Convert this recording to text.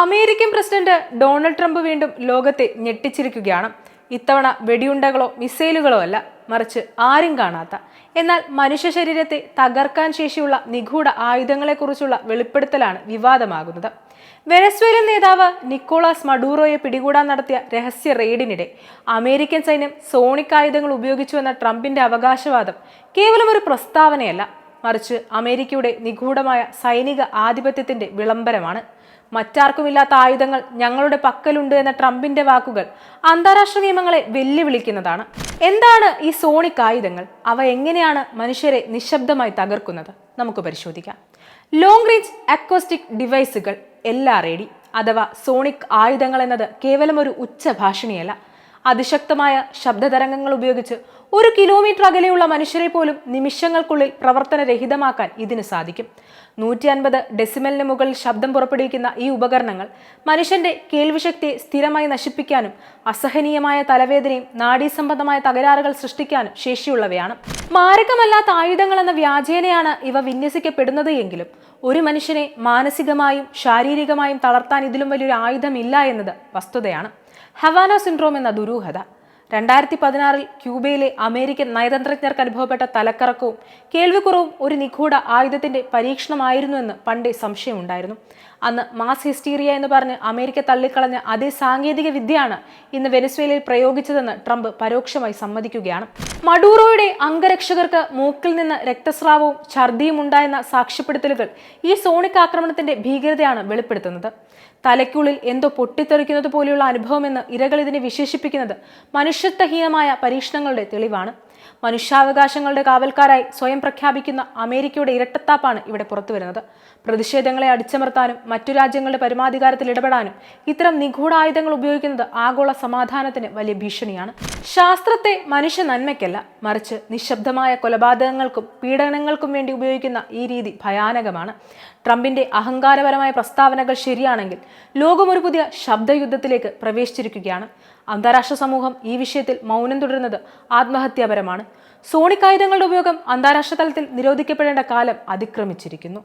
American president Donald Trump വീണ്ടും ലോകത്തെ ഞെട്ടിച്ചിരിക്കുകയാണ്. ഇത്തവണ വെടിയുണ്ടകളോ മിസൈലുകളോ അല്ല മറിച്ച് ആരും കാണാത്ത. എന്നാൽ മനുഷ്യ ശരീരത്തെ തകർക്കാൻ ശേഷിയുള്ള നിഗൂഢ ആയുധങ്ങളെക്കുറിച്ചുള്ള വെളിപ്പെടുത്തലാണ് വിവാദമാകുന്നത്. വെനസ്വേലൻ നേതാവ് നിക്കോളാസ് മഡൂറോയെ പിടികൂടാൻ നടത്തിയ രഹസ്യ റെയ്ഡിനിടെ അമേരിക്കൻ സൈന്യം സോണിക് ആയുധങ്ങൾ ഉപയോഗിച്ചുവെന്ന ട്രംപിന്റെ അവകാശവാദം കേവലം ഒരു പ്രസ്താവനയല്ല മറിച്ച് അമേരിക്കയുടെ നിഗൂഢമായ സൈനിക ആധിപത്യത്തിന്റെ വിളംബരമാണ്. മറ്റാർക്കുമില്ലാത്ത ആയുധങ്ങൾ ഞങ്ങളുടെ പക്കലുണ്ട് എന്ന ട്രംപിന്റെ വാക്കുകൾ അന്താരാഷ്ട്ര നിയമങ്ങളെ വെല്ലുവിളിക്കുന്നതാണ്. എന്താണ് ഈ സോണിക് ആയുധങ്ങൾ? അവ എങ്ങനെയാണ് മനുഷ്യരെ നിശബ്ദമായി തകർക്കുന്നത്? നമുക്ക് പരിശോധിക്കാം. ലോങ് റേഞ്ച് അക്കോസ്റ്റിക് ഡിവൈസുകൾ എൽ ആർ എ ഡി അഥവാ സോണിക് ആയുധങ്ങൾ എന്നത് കേവലം ഒരു ഉച്ചഭാഷിണിയല്ല. അതിശക്തമായ ശബ്ദതരംഗങ്ങൾ ഉപയോഗിച്ച് ഒരു കിലോമീറ്റർ അകലെയുള്ള മനുഷ്യരെ പോലും നിമിഷങ്ങൾക്കുള്ളിൽ പ്രവർത്തനരഹിതമാക്കാൻ ഇതിന് സാധിക്കും. നൂറ്റി അൻപത് ഡെസിമലിന് മുകളിൽ ശബ്ദം പുറപ്പെടുവിക്കുന്ന ഈ ഉപകരണങ്ങൾ മനുഷ്യന്റെ കേൾവിശക്തിയെ സ്ഥിരമായി നശിപ്പിക്കാനും അസഹനീയമായ തലവേദനയും നാഡീസംബന്ധമായ തകരാറുകൾ സൃഷ്ടിക്കാനും ശേഷിയുള്ളവയാണ്. മാരകമല്ലാത്ത ആയുധങ്ങൾ എന്ന വ്യാജേനയാണ് ഇവ വിന്യസിക്കപ്പെടുന്നത് എങ്കിലും ഒരു മനുഷ്യനെ മാനസികമായും ശാരീരികമായും തളർത്താൻ ഇതിലും വലിയൊരു ആയുധമില്ല എന്നത് വസ്തുതയാണ്. ഹവാന സിൻഡ്രോം എന്ന ദുരൂഹത. രണ്ടായിരത്തി പതിനാറിൽ ക്യൂബയിലെ അമേരിക്കൻ നയതന്ത്രജ്ഞർക്ക് അനുഭവപ്പെട്ട തലക്കറക്കവും കേൾവിക്കുറവും ഒരു നിഗൂഢ ആയുധത്തിന്റെ പരീക്ഷണമായിരുന്നുവെന്ന് പണ്ടേ സംശയമുണ്ടായിരുന്നു. അന്ന് മാസ് ഹിസ്റ്റീരിയ എന്ന് പറഞ്ഞ് അമേരിക്ക തള്ളിക്കളഞ്ഞ അതേ സാങ്കേതിക വിദ്യയാണ് ഇന്ന് വെനസ്വേലയിൽ പ്രയോഗിച്ചതെന്ന് ട്രംപ് പരോക്ഷമായി സമ്മതിക്കുകയാണ്. മഡൂറോയുടെ അംഗരക്ഷകർക്ക് മൂക്കിൽ നിന്ന് രക്തസ്രാവവും ഛർദിയും ഉണ്ടായെന്ന സാക്ഷ്യപ്പെടുത്തലുകൾ ഈ സോണിക് ആക്രമണത്തിന്റെ ഭീകരതയാണ് വെളിപ്പെടുത്തുന്നത്. തലയ്ക്കുള്ളിൽ എന്തോ പൊട്ടിത്തെറിക്കുന്നത് പോലെയുള്ള അനുഭവമെന്ന് ഇരകൾ ഇതിനെ വിശേഷിപ്പിക്കുന്നത് മനുഷ്യത്വഹീനമായ പരീക്ഷണങ്ങളുടെ തെളിവാണ് മനുഷ്യാവകാശങ്ങളുടെ കാവൽക്കാരായി സ്വയം പ്രഖ്യാപിക്കുന്ന അമേരിക്കയുടെ ഇരട്ടത്താപ്പാണ് ഇവിടെ പുറത്തുവരുന്നത്. പ്രതിഷേധങ്ങളെ അടിച്ചമർത്താനും മറ്റു രാജ്യങ്ങളുടെ പരമാധികാരത്തിൽ ഇടപെടാനും ഇത്തരം നിഗൂഢായുധങ്ങൾ ഉപയോഗിക്കുന്നത് ആഗോള സമാധാനത്തിന് വലിയ ഭീഷണിയാണ്. ശാസ്ത്രത്തെ മനുഷ്യ നന്മയ്ക്കല്ല മറിച്ച് നിശബ്ദമായ കൊലപാതകങ്ങൾക്കും പീഡനങ്ങൾക്കും വേണ്ടി ഉപയോഗിക്കുന്ന ഈ രീതി ഭയാനകമാണ്. ട്രംപിന്റെ അഹങ്കാരപരമായ പ്രസ്താവനകൾ ശരിയാണെങ്കിൽ ലോകം ഒരു പുതിയ ശബ്ദയുദ്ധത്തിലേക്ക് പ്രവേശിച്ചിരിക്കുകയാണ്. അന്താരാഷ്ട്ര സമൂഹം ഈ വിഷയത്തിൽ മൗനം തുടരുന്നത് ആത്മഹത്യാപരമാണ്. സോണിക് ആയുധങ്ങളുടെ ഉപയോഗം അന്താരാഷ്ട്ര തലത്തിൽ നിരോധിക്കപ്പെടേണ്ട കാലം അതിക്രമിച്ചിരിക്കുന്നു.